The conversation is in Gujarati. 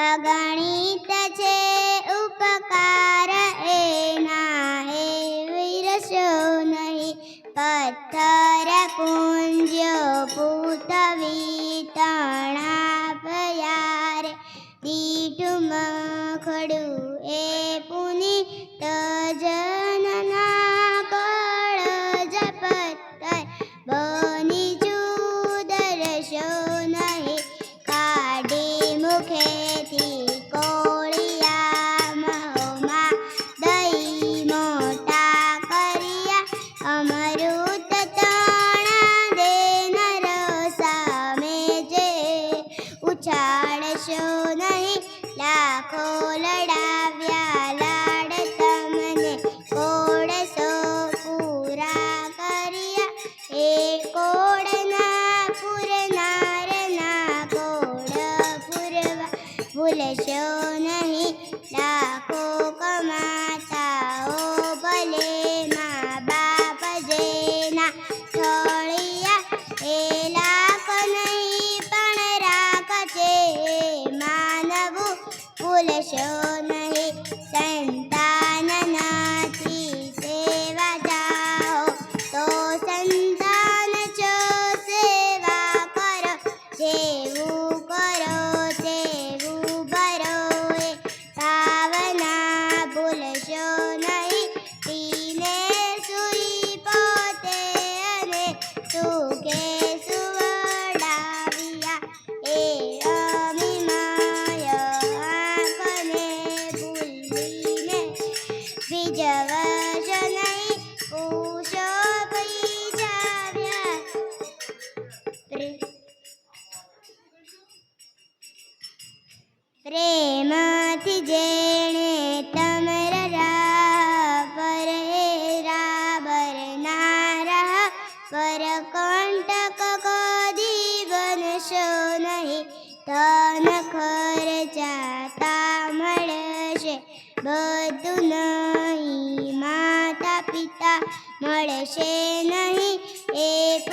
અગણિત છે ઉપકાર એના હે વિરસો નહીં. પથ્થર કુંજો પૂતવી તણા પયારે દીઠું મખડું ઉછાળશો નહીં. લાખો લડાવ્યા લાડ તમને કોડસો પૂરા કર્યા. એ કોડના પુરનારના કોડ પુરવા ભૂલશો નહીં. લાખો નહીં પ્રેમથી જેણે તમરા પર રાબર નારા પર કંટક જીવન બનશો નહીં. તન ખર્ચાતા મળશે, બધું નહીં. માતા પિતા મળશે નહીં. એક